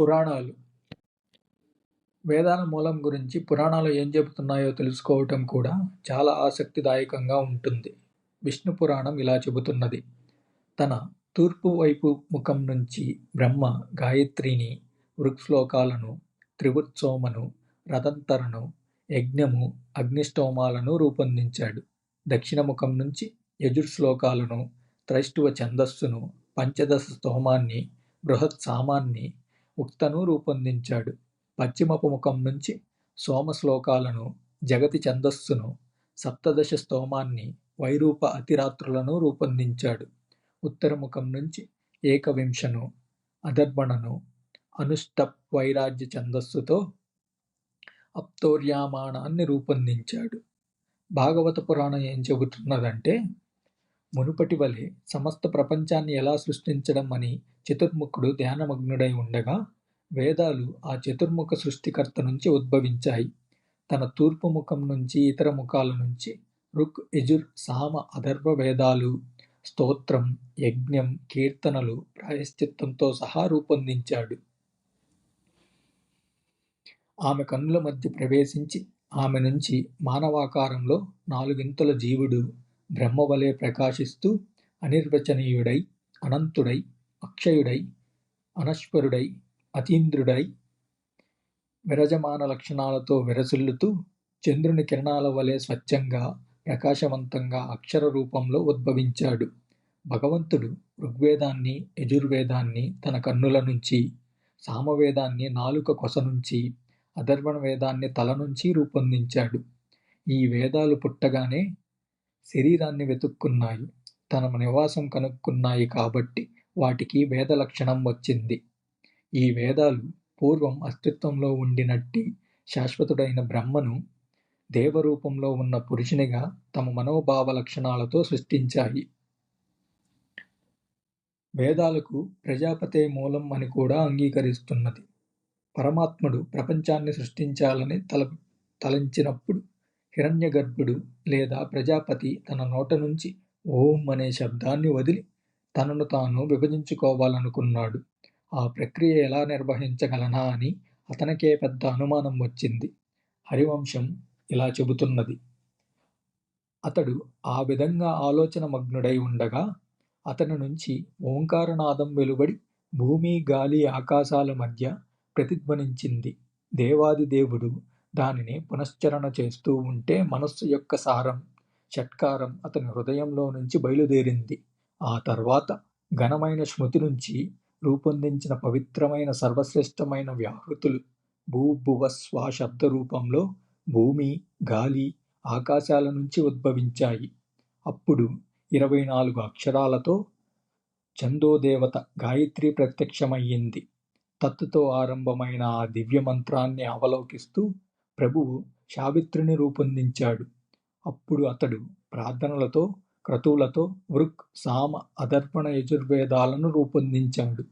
పురాణాలు. వేదాల మూలం గురించి పురాణాలు ఏం చెబుతున్నాయో తెలుసుకోవటం కూడా చాలా ఆసక్తిదాయకంగా ఉంటుంది. విష్ణు పురాణం ఇలా చెబుతున్నది. తన తూర్పు వైపు ముఖం నుంచి బ్రహ్మ గాయత్రిని వృక్శ్లోకాలను త్రివృత్సోమను రథంతరను యజ్ఞము అగ్నిష్టోమాలను రూపొందించాడు. దక్షిణ ముఖం నుంచి యజుర్శ్లోకాలను త్రైష్టువ ఛందస్సును పంచదశ స్తోమాన్ని బృహత్ సామాన్ని ఉక్తను రూపొందించాడు. పశ్చిమపు ముఖం నుంచి సోమశ్లోకాలను జగతి ఛందస్సును సప్తదశ స్తోమాన్ని వైరూప అతిరాత్రులను రూపొందించాడు. ఉత్తర ముఖం నుంచి ఏకవింశను అదర్బణను అనుష్టప్ వైరాజ్య ఛందస్సుతో అప్తోర్యామాణాన్ని రూపొందించాడు. భాగవత పురాణం ఏం చెబుతున్నదంటే మునుపటి వలె సమస్త ప్రపంచాన్ని ఎలా సృష్టించడం అని చతుర్ముఖుడు ధ్యానమగ్నుడై ఉండగా వేదాలు ఆ చతుర్ముఖ సృష్టికర్త నుంచి ఉద్భవించాయి. తన తూర్పు ముఖం నుంచి ఇతర ముఖాల నుంచి రుక్ యజుర్ సామ అధర్వ వేదాలు స్తోత్రం యజ్ఞం కీర్తనలు ప్రాయశ్చిత్తంతో సహా రూపొందించాడు. ఆమె కన్నుల మధ్య ప్రవేశించి ఆమె నుంచి మానవాకారంలో నాలుగింతల జీవుడు బ్రహ్మవలే ప్రకాశిస్తూ అనిర్వచనీయుడై అనంతుడై అక్షయుడై అనశ్వరుడై అతీంద్రుడై విరజమాన లక్షణాలతో విరసిల్లుతూ చంద్రుని కిరణాల వలె స్వచ్ఛంగా ప్రకాశవంతంగా అక్షర రూపంలో ఉద్భవించాడు. భగవంతుడు ఋగ్వేదాన్ని యజుర్వేదాన్ని తన కన్నుల నుంచి సామవేదాన్ని నాలుక కొస నుంచి అధర్వణ వేదాన్ని తల నుంచి రూపొందించాడు. ఈ వేదాలు పుట్టగానే శరీరాన్ని వెతుక్కున్నాయి. తన నివాసం కనుక్కున్నాయి కాబట్టి వాటికి వేద లక్షణం వచ్చింది. ఈ వేదాలు పూర్వం అస్తిత్వంలో ఉండినట్టి శాశ్వతుడైన బ్రహ్మను దేవరూపంలో ఉన్న పురుషునిగా తమ మనోభావ లక్షణాలతో సృష్టించాయి. వేదాలకు ప్రజాపతే మూలం అని కూడా అంగీకరిస్తున్నది. పరమాత్ముడు ప్రపంచాన్ని సృష్టించాలని తల తలంచినప్పుడు హిరణ్యగర్భుడు లేదా ప్రజాపతి తన నోట నుంచి ఓం అనే శబ్దాన్ని వదిలి తనను తాను విభజించుకోవాలనుకున్నాడు. ఆ ప్రక్రియ ఎలా నిర్వహించగలనా అని అతనికే పెద్ద అనుమానం వచ్చింది. హరివంశం ఇలా చెబుతున్నది. అతడు ఆ విధంగా ఆలోచన మగ్నుడై ఉండగా అతని నుంచి ఓంకారనాదం వెలువడి భూమి గాలి ఆకాశాల మధ్య ప్రతిధ్వనించింది. దేవాది దేవుడు దానిని పునశ్చరణ చేస్తూ ఉంటే మనస్సు యొక్క సారం షట్కారం అతని హృదయంలో నుంచి బయలుదేరింది. ఆ తర్వాత ఘనమైన స్మృతి నుంచి రూపొందించిన పవిత్రమైన సర్వశ్రేష్టమైన వ్యాహృతులు భూభువ స్వా శబ్ద రూపంలో భూమి గాలి ఆకాశాల నుంచి ఉద్భవించాయి. అప్పుడు ఇరవై నాలుగు అక్షరాలతో చందోదేవత గాయత్రి ప్రత్యక్షమయ్యింది. తత్తుతో ఆరంభమైన ఆ దివ్య మంత్రాన్ని అవలోకిస్తూ ప్రభువు సావిత్రిని రూపొందించాడు. అప్పుడు అతడు ప్రార్థనలతో క్రతువులతో వృక్ సామ అదర్పణ యజుర్వేదాలను రూపొందించాడు.